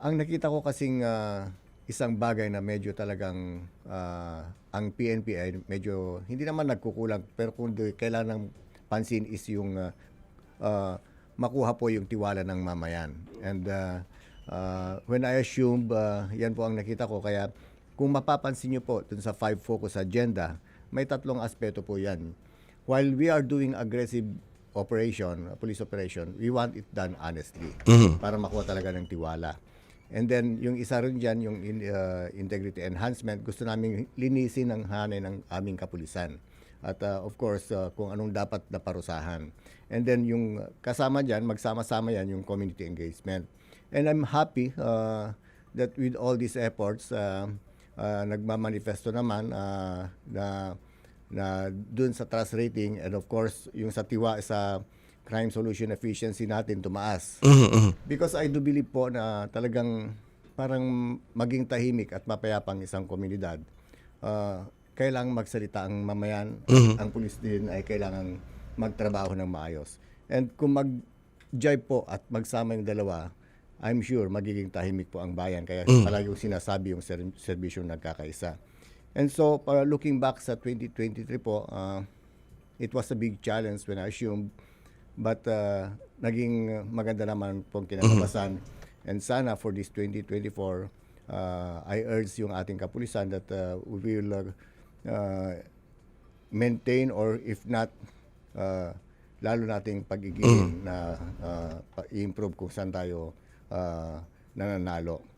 Ang nakita ko kasing ah, isang bagay na medyo talagang ah, ang PNP ay medyo hindi naman nagkukulang pero kung di- kailangan ng pansin is yung ah, ah, makuha po yung tiwala ng mamayan. And ah, ah, when I assume ah, yan po ang nakita ko kaya kung mapapansin niyo po dun sa five focus agenda, may tatlong aspeto po yan. While we are doing aggressive operation, police operation, we want it done honestly para makuha talaga ng tiwala. And then yung isa rin dyan, yung in- uh, integrity enhancement, gusto namin linisin ang hanay ng aming kapulisan. At uh, of course, uh, kung anong dapat na parusahan. And then yung kasama dyan, magsama-sama yan yung community engagement. And I'm happy uh, that with all these efforts, uh, uh, nagmamanifesto naman uh, na na dun sa trust rating and of course yung sa tiwa sa crime solution efficiency natin tumaas. Because I do believe po na talagang parang maging tahimik at mapayapang isang komunidad. Uh, kailangang magsalita ang mamayan, ang pulis din ay kailangang magtrabaho ng maayos. And kung mag-jive po at magsama yung dalawa, I'm sure magiging tahimik po ang bayan. Kaya palagi yung sinasabi yung ser- serbisyong nagkakaisa. And so, para looking back sa 2023 po, uh, it was a big challenge when I assumed But uh, naging maganda naman pong kinalabasan. And sana for this 2024, uh, I urge yung ating kapulisan that uh, we will uh, uh, maintain or if not, uh, lalo nating pagiging na uh, i-improve kung saan tayo uh, nananalo.